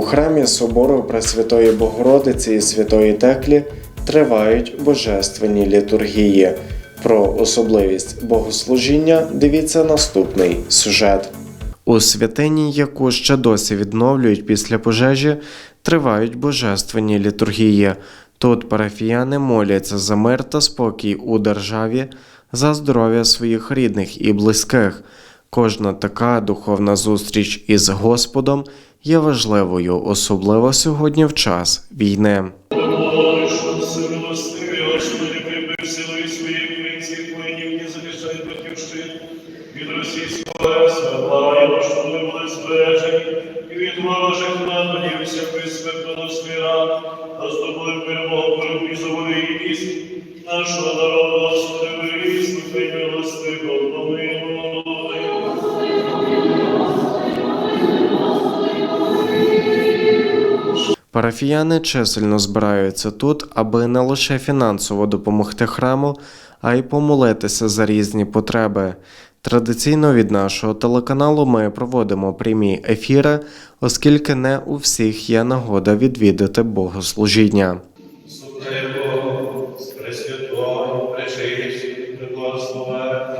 У храмі собору Пресвятої Богородиці і Святої Теклі тривають божественні літургії. Про особливість богослужіння дивіться наступний сюжет. У святині, яку ще досі відновлюють після пожежі, тривають божественні літургії. Тут парафіяни моляться за мир та спокій у державі, за здоров'я своїх рідних і близьких. Кожна така духовна зустріч із Господом є важливою, особливо сьогодні в час війни. Ой, що все милостиві, Господи, Парафіяни чисельно збираються тут, аби не лише фінансово допомогти храму, а й помолитися за різні потреби. Традиційно від нашого телеканалу ми проводимо прямі ефіри, оскільки не у всіх є нагода відвідати богослужіння. Слухай Богу, пресвятого, пречистих, преблагословенних,